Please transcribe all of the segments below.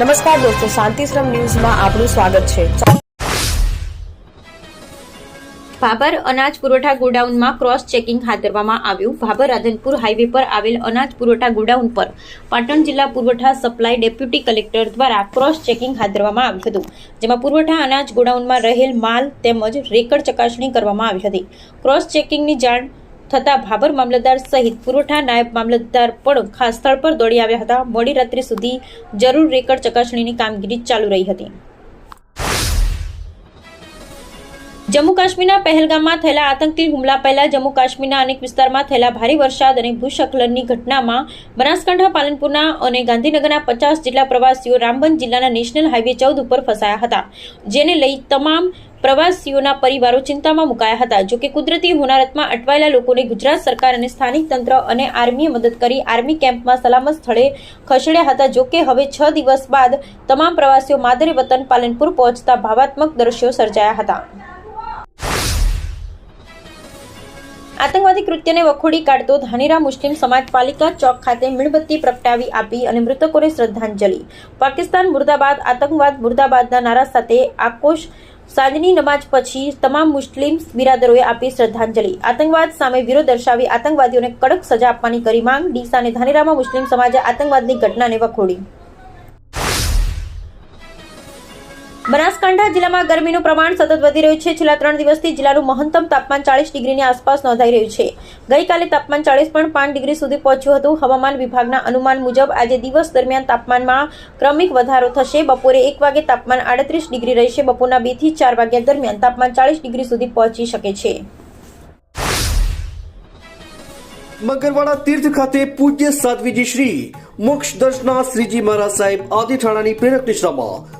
નમસ્કાર દોસ્તો શાંતિશ્રમ ન્યૂઝમાં આપનું સ્વાગત છે. ભાભર અનાજ પુરવઠા ગોડાઉનમાં ક્રોસ ચેકિંગ હાથ ધરવામાં આવ્યું. ભાભર રાધનપુર હાઈવે પર આવેલ અનાજ પુરવઠા ગોડાઉન પર પાટણ જિલ્લા પુરવઠા સપ્લાય ડેપ્યુટી કલેક્ટર દ્વારા ક્રોસ ચેકિંગ હાથ ધરવામાં આવ્યું હતું. જેમાં પુરવઠા અનાજ ગોડાઉનમાં રહેલ માલ તેમજ રેકડ ચકાસણી કરવામાં આવી હતી. ક્રોસ ચેકિંગની જાણ થતા ભાબર મામલતદાર સહિત પુરવઠા નાયબ મામલતદાર પણ ખાસ સ્થળ પર દોડી આવ્યા હતા. મોડી રાત્રે સુધી જરૂર રેકર્ડ ચકાસણીની કામગીરી ચાલુ રહી હતી. જમ્મુ કાશ્મીરના પહેલગામમાં થયેલા આતંકી હુમલા પહેલા જમ્મુ કાશ્મીરના અનેક વિસ્તારમાં થયેલા ભારે વરસાદ અને ભૂસ્ખલનની ઘટનામાં બનાસકાંઠા, પાલનપુરના અને ગાંધીનગરના પચાસ જેટલા પ્રવાસીઓ રામબન જિલ્લાના નેશનલ હાઈવે ચૌદ ઉપર ફસાયા હતા, જેને લઈ તમામ પ્રવાસીઓના પરિવારો ચિંતામાં મુકાયા હતા. જોકે કુદરતી હોનારતમાં અટવાયેલા લોકોને ગુજરાત સરકાર અને સ્થાનિક તંત્ર અને આર્મીએ મદદ કરી આર્મી કેમ્પમાં સલામત સ્થળે ખસેડ્યા હતા. જોકે હવે છ દિવસ બાદ તમામ પ્રવાસીઓ માદરે વતન પાલનપુર પહોંચતા ભાવાત્મક દ્રશ્યો સર્જાયા હતા. આતંકવાદી કૃત્યને વખોડી કાઢતો ધાનેરા મુસ્લિમ સમાજ પાલિકા ચોક ખાતે મીણબત્તી પ્રગટાવી આપી અને મૃતકોને શ્રદ્ધાંજલિ. પાકિસ્તાન મુર્દાબાદ આતંકવાદ મુર્દાબાદના નારા સાથે આક્રોશ સાંજની નમાજ પછી તમામ મુસ્લિમ બિરાદરોએ આપી શ્રદ્ધાંજલિ. આતંકવાદ સામે વિરોધ દર્શાવી આતંકવાદીઓને કડક સજા આપવાની કરી માંગ. ડીસા અને ધાનેરામાં મુસ્લિમ સમાજે આતંકવાદની ઘટનાને વખોડી. બનાસકાંઠા જિલ્લામાં ગરમીનું પ્રમાણ સતત વધી રહ્યું છે. છેલ્લા ત્રણ દિવસથી જિલ્લાનું મહત્તમ તાપમાન ચાળીસ ડિગ્રીની આસપાસ નોંધાઈ રહ્યું છે. ગઈકાલે તાપમાન ચાલીસ પોઈન્ટ પાંચ ડિગ્રી સુધી પહોંચ્યું હતું. હવામાન વિભાગના અનુમાન મુજબ આજે દિવસ દરમિયાન તાપમાનમાં ક્રમિક વધારો થશે. બપોરે એક વાગે તાપમાન આડત્રીસ ડિગ્રી રહેશે. બપોરના બેથી ચાર વાગ્યા દરમિયાન તાપમાન ચાળીસ ડિગ્રી સુધી પહોંચી શકે છે. મગરવાડા તીર્થ ખાતે પૂજ્ય સાધ્વીજી શ્રી મોક્ષ દર્શના શ્રીજી મહારાજ સાહેબ આદિઠાણાની પ્રેરક નિશ્રામાં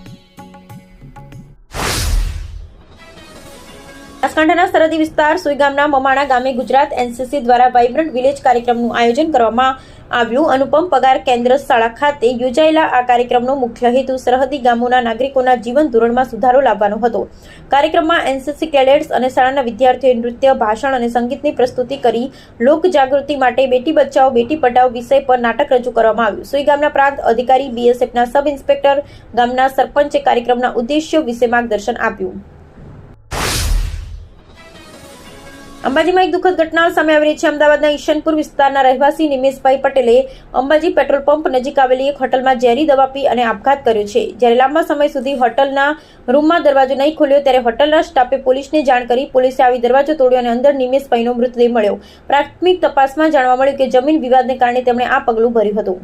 બનાસકાંઠાના સરહદી વિસ્તાર સુઈગામના મમાણા ગામે ગુજરાત એનસીસી દ્વારા વાઇબ્રન્ટ વિલેજ કાર્યક્રમનું આયોજન કરવામાં આવ્યું. અનુપમ પગાર કેન્દ્ર શાળા ખાતે યોજાયેલા આ કાર્યક્રમનો મુખ્ય હેતુ સરહદી ગામોના નાગરિકોના જીવન ધોરણમાં સુધારો લાવવાનો હતો. કાર્યક્રમમાં એનસીસી કેડેટ્સ અને શાળાના વિદ્યાર્થીઓએ નૃત્ય, ભાષણ અને સંગીતની પ્રસ્તુતિ કરી. લોક જાગૃતિ માટે બેટી બચાવો, બેટી પઢાઓ વિષય પર નાટક રજૂ કરવામાં આવ્યું. સુઈ પ્રાંત અધિકારી બીએસએફના સબ ઇન્સ્પેક્ટર ગામના સરપંચે કાર્યક્રમના ઉદ્દેશ્યો વિશે માર્ગદર્શન આપ્યું. અંબાજીમાં એક દુઃખદ ઘટના સામે આવી છે. અમદાવાદના ઈશનપુર વિસ્તારના રહેવાસી નિમેશભાઈ પટેલે અંબાજી પેટ્રોલ પંપ નજીક આવેલી એક હોટલમાં ઝેરી દવા પી અને આપઘાત કર્યો છે. જ્યારે લાંબા સમય સુધી હોટલના રૂમમાં દરવાજો નહીં ખોલ્યો, ત્યારે હોટલના સ્ટાફે પોલીસને જાણ કરી પોલીસે આવી દરવાજો તોડ્યો અને અંદર નિમેશભાઈનો મૃતદેહ મળ્યો. પ્રાથમિક તપાસમાં જાણવા મળ્યું કે જમીન વિવાદને કારણે તેમણે આ પગલું ભર્યું હતું.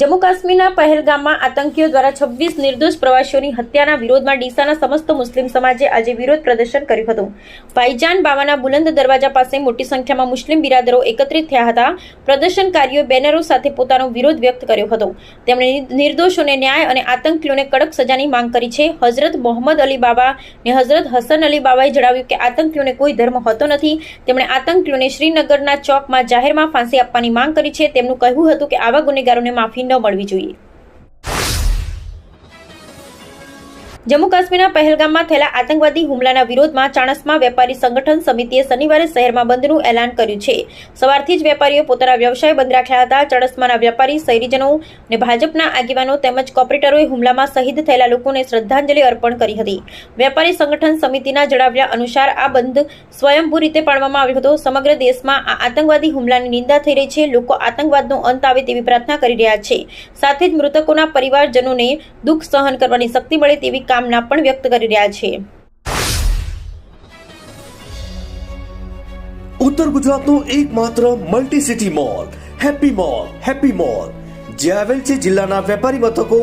જમ્મુ કાશ્મીરના પહેલગામમાં આતંકીઓ દ્વારા છવ્વીસ નિર્દોષ પ્રવાસીઓની હત્યાના વિરોધમાં ડીસાના સમસ્ત મુસ્લિમ સમાજે આજે વિરોધ પ્રદર્શન કર્યું હતું. ભાઈજાન બાવાના બુલંદ દરવાજા પાસે મોટી સંખ્યામાં મુસ્લિમ બિરાદરો એકત્રિત થયા હતા. પ્રદર્શનકારીઓ બેનરો સાથે પોતાનો વિરોધ વ્યક્ત કર્યો હતો. તેમણે નિર્દોષોને ન્યાય અને આતંકીઓને કડક સજાની માંગ કરી છે. હઝરત મોહમ્મદ અલી બાબા ને હઝરત હસન અલી બાબાએ જણાવ્યું કે આતંકીઓને કોઈ ધર્મ હોતો નથી. તેમણે આતંકીઓને શ્રીનગરના ચોકમાં જાહેરમાં ફાંસી આપવાની માંગ કરી છે. તેમનું કહેવું હતું કે આવા ગુનેગારોને માફી ન મળવી જોઈએ. જમ્મુ કાશ્મીરના પહેલગામમાં થયેલા આતંકવાદી હુમલાના વિરોધમાં ચાણસ્મા વેપારી સંગઠન સમિતિએ શનિવારે શહેરમાં બંધનું એલાન કર્યું છે. સવારથી જ વેપારીઓ પોતાના વ્યવસાય બંધ રાખ્યા હતા. ચાણસ્માના વેપારી, શહેરીજનો અને ભાજપના આગેવાનો તેમજ કોર્પોરેટરોએ હુમલામાં શહીદ થયેલા લોકોને શ્રદ્ધાંજલિ અર્પણ કરી હતી. વેપારી સંગઠન સમિતિના જણાવ્યા અનુસાર આ બંધ સ્વયંભૂ રીતે પાડવામાં આવ્યો હતો. સમગ્ર દેશમાં આ આતંકવાદી હુમલાની નિંદા થઈ રહી છે. લોકો આતંકવાદનો અંત આવે તેવી પ્રાર્થના કરી રહ્યા છે. સાથે જ મૃતકોના પરિવારજનોને દુઃખ સહન કરવાની શક્તિ મળે તેવી કામના પણ વ્યક્ત કરી રહ્યા છે. ઉત્તર ગુજરાતનો એકમાત્ર multi city mall happy mall happy mall જે આવેલ છે જિલ્લાના વેપારી મથકો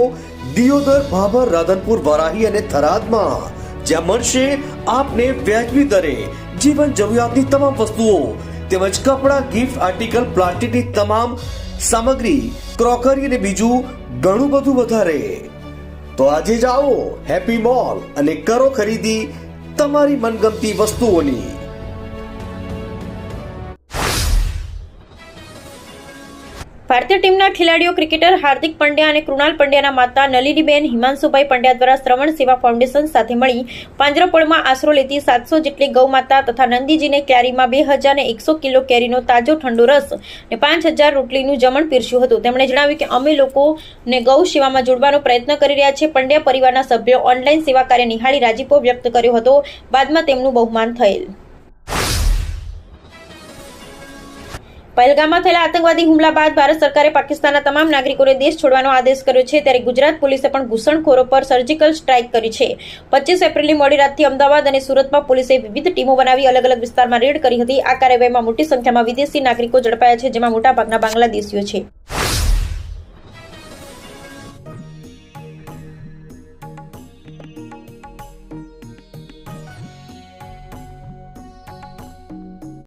દિયોદર, ભાભર, રાધનપુર, વરાહી અને થરાદમાં. જ્યાં મળશે આપને વ્યાજબી દરે જીવન જરૂરિયાતની તમામ વસ્તુઓ, તેમજ કપડાં ગિફ્ટ આર્ટિકલ પ્લાસ્ટિકની તમામ સામગ્રી ક્રોકરી અને બીજું ઘણું બધું વધારે. તો આજે આવો હેપી મોલ અને કરો ખરીદી તમારી મનગમતી વસ્તુઓની. ભારતીય ટીમના ખેલાડીઓ ક્રિકેટર હાર્દિક પંડ્યા અને કૃણાલ પંડ્યાના માતા નલિનીબેન હિમાંશુભાઈ પંડ્યા દ્વારા શ્રવણ સેવા ફાઉન્ડેશન સાથે મળી પાંજરાપોળમાં આશરો લેતી સાતસો જેટલી ગૌમાતા તથા નંદીજીને કેરીમાં બે હજાર ને એકસો કિલો કેરીનો તાજો ઠંડો રસ અને પાંચ હજાર રોટલીનું જમણ પીરસ્યું હતું. તેમણે જણાવ્યું કે અમે લોકોને ગૌ સેવામાં જોડવાનો પ્રયત્ન કરી રહ્યા છે પંડ્યા પરિવારના સભ્યો ઓનલાઈન સેવા કાર્ય નિહાળી રાજીપો વ્યક્ત કર્યો હતો. બાદમાં તેમનું બહુમાન થયેલ. પહેલગામમાં થયેલા આતંકવાદી હુમલા બાદ ભારત સરકારે પાકિસ્તાનના તમામ નાગરિકોને દેશ છોડવાનો આદેશ કર્યો છે. ત્યારે ગુજરાત પોલીસે પણ ઘૂસણખોરો પર સર્જિકલ સ્ટ્રાઇક કરી છે. પચીસ એપ્રિલની મોડી રાતથી અમદાવાદ અને સુરતમાં પોલીસે વિવિધ ટીમો બનાવી અલગ અલગ વિસ્તારમાં રેડ કરી હતી. આ કાર્યવાહીમાં મોટી સંખ્યામાં વિદેશી નાગરિકો ઝડપાયા છે, જેમાં મોટાભાગના બાંગ્લાદેશીઓ છે.